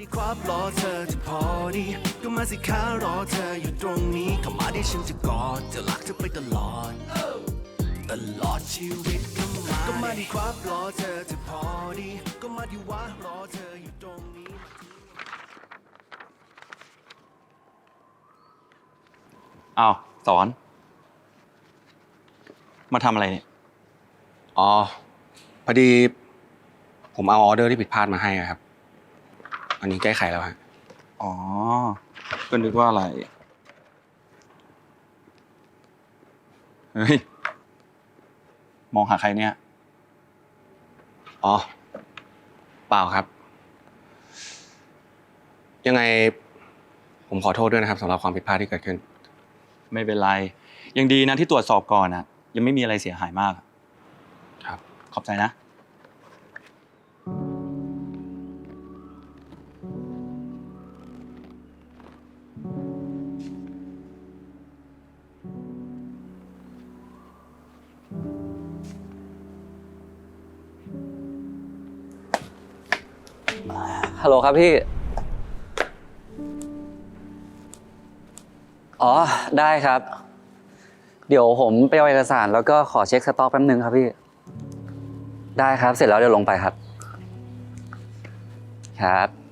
ดีครับรอเธอจะพอดี ก็มาสิค้ารอเธออยู่ตรงนี้เข้ามาได้ฉันจะกอดจะรักเธอไปตลอด ตลอดชีวิตก็มาก็มาดีครับรอเธอจะพอดี ก็มาดีว่ารอเธออยู่ตรงนี้ อ้าวสอน มาทำอะไรเนี่ย อ๋อ พอดี ผมเอาออเดอร์ที่ผิดพลาดมาให้อะครับ อันนี้แก้ไขแล้วฮะ อ๋อ ก็นึกว่าอะไร เฮ้ย มองหาใครเนี่ย อ๋อ เปล่าครับ ยังไงผมขอโทษด้วยนะครับสำหรับความผิดพลาดที่เกิดขึ้น ไม่เป็นไร ยังดีนะที่ตรวจสอบก่อนอะยังไม่มีอะไรเสียหายมาก ครับ ขอบใจนะ ฮัลโหลครับพี่ อ๋อ ได้ครับ เดี๋ยวผมไปเอาเอกสารแล้วก็ขอเช็คสต็อกแป๊บนึงครับพี่ ได้ครับ เสร็จแล้วเดี๋ยวลงไปครับ ครับ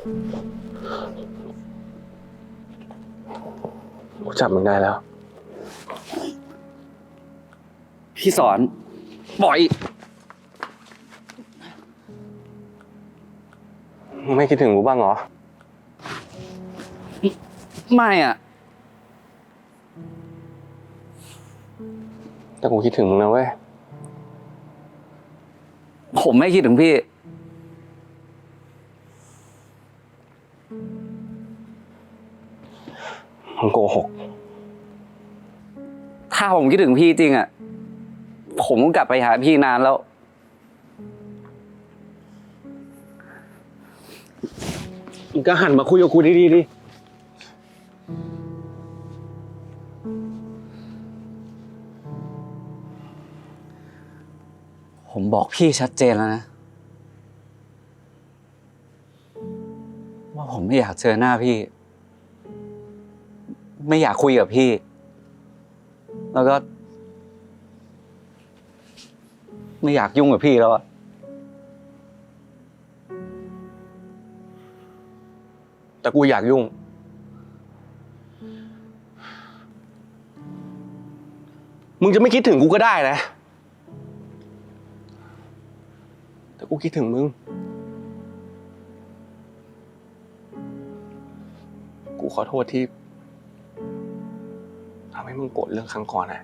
กูจับมึงได้แล้ว พี่สอนปล่อยมึงไม่คิดถึงกูบ้างเหรอ ไม่อะ แต่กูคิดถึงมึงนะเว้ย ผมไม่คิดถึงพี่ กหก ถ้าผมคิดถึงพี่จริงอะ ผมก็กลับไปหาพี่นานแล้ว มึงก็หันมาคุยกับกูดีๆดิ ผมบอกพี่ชัดเจนแล้วนะ ว่าผมไม่อยากเจอหน้าพี่ ไม่อยากคุยกับพี่ แล้วก็ ไม่อยากยุ่งกับพี่แล้วอะแต่กูอยากยุ่ง มึงจะไม่คิดถึงกูก็ได้นะ แต่กูคิดถึงมึง กูขอโทษที่ มึงโกรธเรื่องครั้งก่อนนะ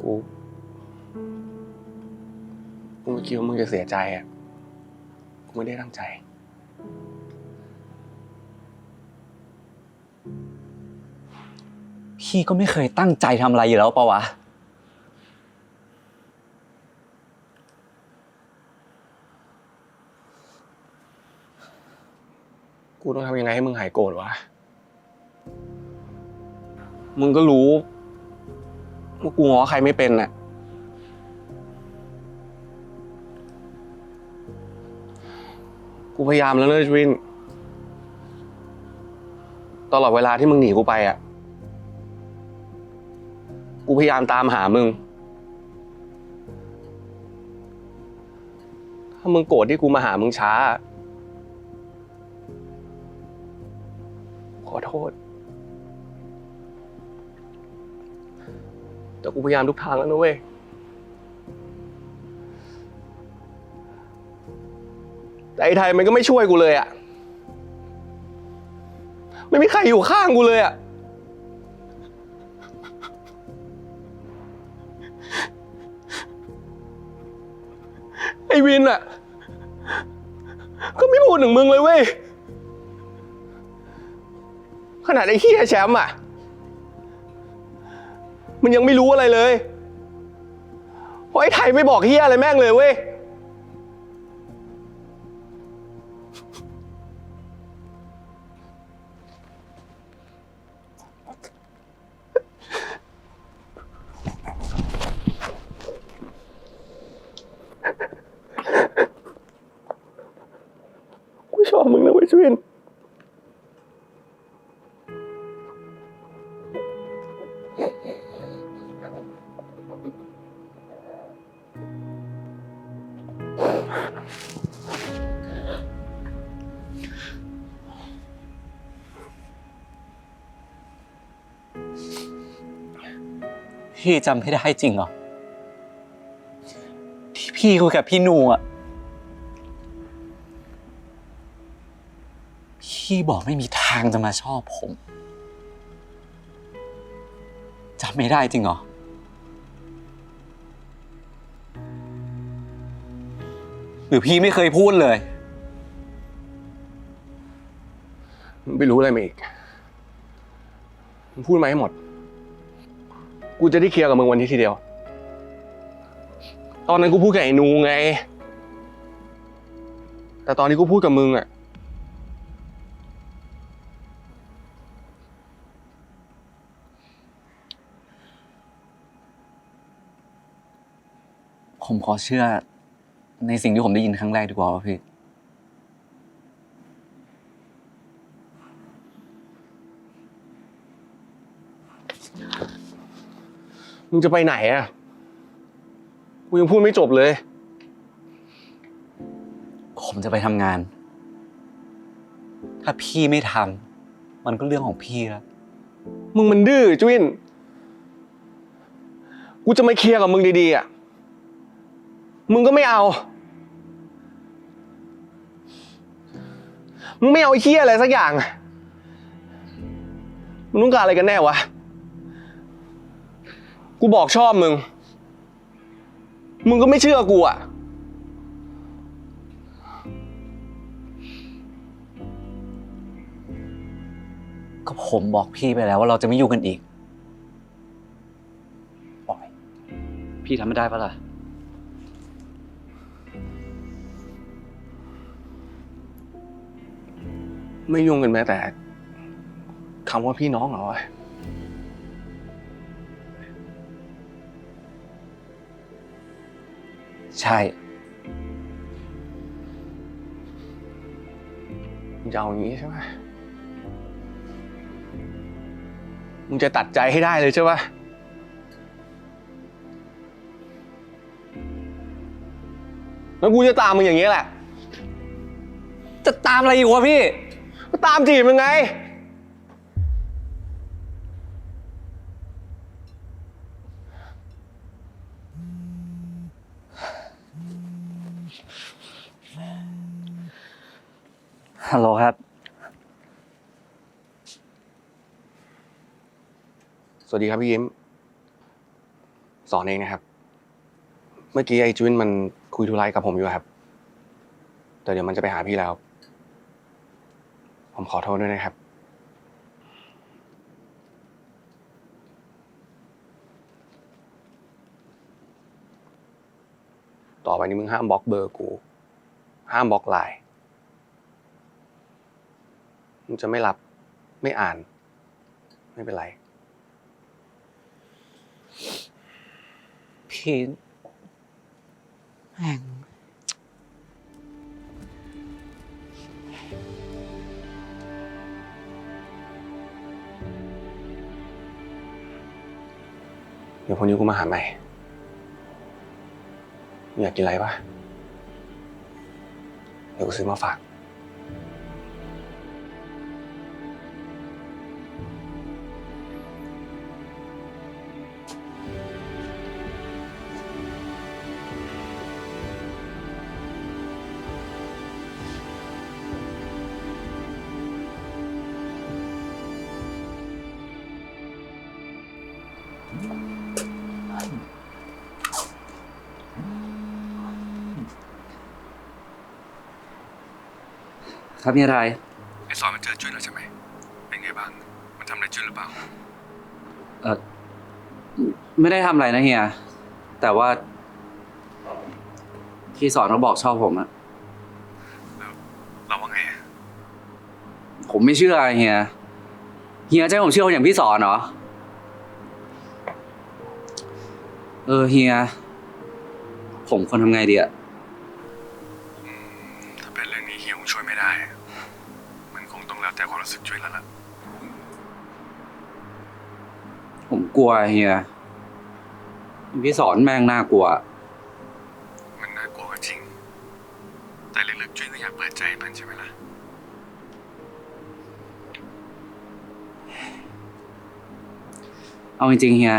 กูกูไม่คิดว่ามึงจะเสียใจอะกูไม่ได้ตั้งใจพพี่ก็ไม่เคยตั้งใจทำอะไรอยู่แล้วปะวะ กูต้องทำยังไงให้มึงหายโกรธวะ มึงก็รู้ว่ากูง้อใครไม่เป็นน่ะ กูพยายามแล้วเนอะชวิน ตลอดเวลาที่มึงหนีกูไปอะ กูพยายามตามหามึง ถ้ามึงโกรธที่กูมาหามึงช้า โทษ แต่กูพยายามทุกทางแล้วนะเว้ย แต่ไอ้ไทยมันก็ไม่ช่วยกูเลยอะไม่มีใครอยู่ข้างกูเลยอะไอ้วินอะก็ไม่พูดถึงมึงเลยเว้ย ขนาดไอ้เฮียแชมป์อะ มันยังไม่รู้อะไรเลย เพราะไอ้ไทยไม่บอกเฮียอะไรแม่งเลยเว้ย กูชอบมึงนะเว้ยชวิน พี่จำไม่ได้จริงเหรอ ที่พี่คุยกับพี่นูอะ พี่บอกไม่มีทางจะมาชอบผมจำไม่ได้จริงเหรอ หรือพี่ไม่เคยพูดเลย ไมึงไปรู้อะไรมาอีก พูดมาให้หมด กูจะได้เคลียร์กับมึงวันนี้ทีเดียว ตอนนั้นกูพูดกับไอ้นูไง แต่ตอนนี้กูพูดกับมึงอะผมขอเชื่อในสิ่งที่ผมได้ยินครั้งแรกดีกว่าว่าพี่ มึงจะไปไหนอะกูยังพูดไม่จบเลย ผมจะไปทำงาน ถ้าพี่ไม่ทำมันก็เรื่องของพี่แล้ว มึงมันดื้อจุวินกูจะมาเคลียร์กับมึงดีๆอะ มึงก็ไม่เอา มึงไม่เอาไอ้เคี้ยอะไรสักอย่างอะมึงต้องการอะไรกันแน่วะ กูบอกชอบมึง มึงก็ไม่เชื่อกูอะ ก็ผมบอกพี่ไปแล้วว่าเราจะไม่ยุ่งกันอีกปล่อยพี่ทำไม่ได้ปะล่ะ ไม่ยุ่งกันแม้แต่คำว่าพี่น้องเหรอวะ ใช่ มึงจะเอาอย่างนี้ใช่ไหมมึงจะตัดใจให้ได้เลยใช่ปะแล้วกูจะตามมึงอย่างนี้แหละ จะตามอะไรอยู่วะพี่ ก็ตามจีบมึงไง ฮัลโหลครับ สวัสดีครับพี่ยิ้ม สอนเองนะครับ เมื่อกี้ไอ้จุ้นมันคุยทุระกับผมอยู่ครับ แต่เดี๋ยวมันจะไปหาพี่แล้ว ผมขอโทษด้วยนะครับ ต่อไปนี้มึงห้ามบล็อกเบอร์กู ห้ามบล็อกไลน์ มึงจะไม่รับ ไม่อ่าน ไม่เป็นไร พี่แม่งเดี๋ยวพรุ่งนี้กูมาหาใหม่มึงอยากกินอะไรปะเดี๋ยวกูซื้อมาฝาก ครับเฮียไทยไอซอยมันเจอจุ้ยแล้วใช่ไหม เป็นไงบ้าง มันทำอะไรจุ้ยหรือเปล่า เออไม่ได้ทำอะไรนะเฮีย แต่ว่าพี่สอนเขาบอกชอบผมอะเราว่าไงผมไม่เชื่อเฮีย เฮียจะให้ผมเชื่อคนอย่างพี่สอนเหรอ เออเฮีย ผมควรทำไงดีอะ ผมกลัวเฮียพี่สอนแม่งน่ากลัว มันน่ากลัวก็จริง แต่ลึกๆจุ้ยก็อยากเปิดใจมันใช่ไหมล่ะ เอาจริงๆเฮีย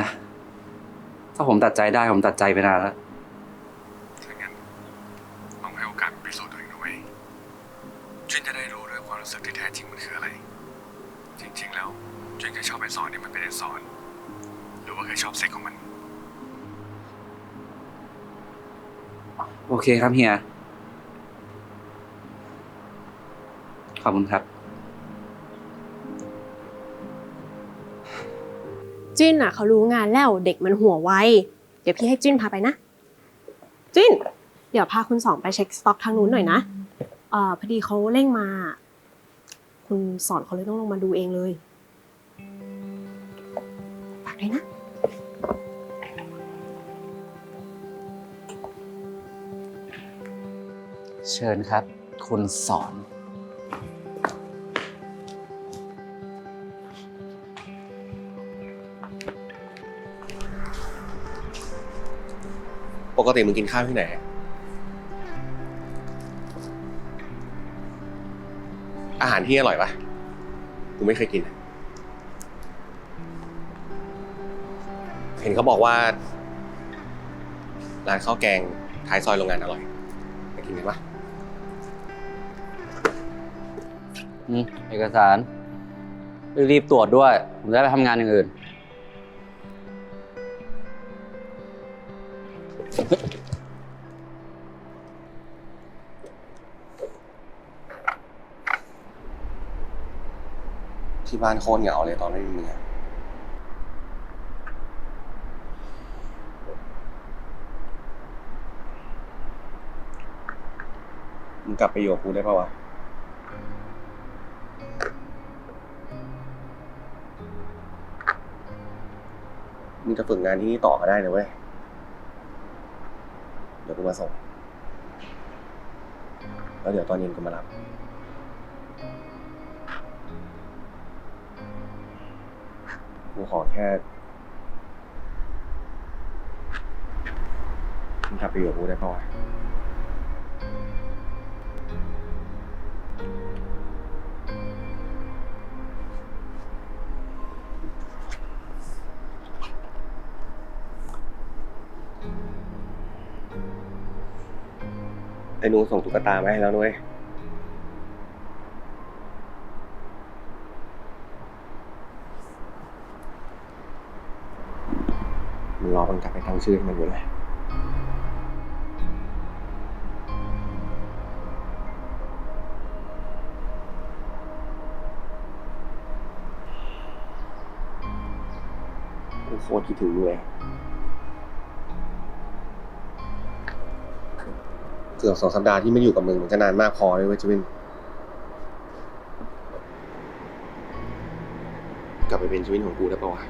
ถ้าผมตัดใจได้ผมตัดใจไปนานแล้ว เคครับเฮีย ขอบคุณครับ จิ้นอะเขารู้งานแล้วเด็กมันหัวไว เดี๋ยวพี่ให้จิ้นพาไปนะ จิ้น เดี๋ยวพาคุณสองไปเช็คสต็อกทางนู้นหน่อยนะเอ่อพอดีเขาเร่งมา คุณสอนเขาเลยต้องลงมาดูเองเลยฝากด้วยนะ เชิญครับ คุณสอน ปกติมึงกินข้าวที่ไหน อาหารที่อร่อยปะกูไม่เคยกิน เห็นเขาบอกว่า ร้านข้าวแกงท้ายซอยโรงงานอร่อย ไปกินกันปะ อืมเอกสาร รีบตรวจด้วย ผมจะไปทำงานอย่างอื่น ที่บ้านโคตรเหงาเลยตอนไม่มีมึงมึงกลับไปอยู่กับกูได้ปะวะ มึงจะฝึกงานที่นี่ต่อก็ได้นะเว้ย เดี๋ยวกูมาส่ง แล้วเดี๋ยวตอนเย็นกูมารับ กูขอแค่มึงกลับไปอยู่กับกูได้ปะว นูส่งตุ๊กตามาให้แล้วนุ้ยมึงรอมันกลับไปตั้งชื่อให้มันอยู่เลยโคตรคิดถึงเลย เกือบสองสัปดาห์ที่ไม่อยู่กับมึงมันก็นานมากพอเลยเว้ยจวินกลับไปเป็นจวินของกูได้ปะวะ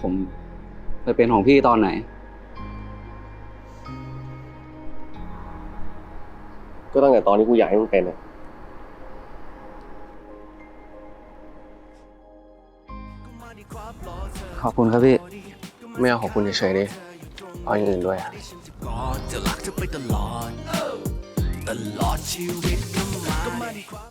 ผมไปเป็นของพี่ตอนไหน ก็ตั้งแต่ตอนที่กูอยากให้มึงเป็นอะ ขอบคุณครับพี่ไม่เอาของคุณเฉยๆดิเอาอย่างอื่นด้วยอะกอดจะรักเธอไปตลอด ตลอดชีวิตก็มาก็มาดีครับ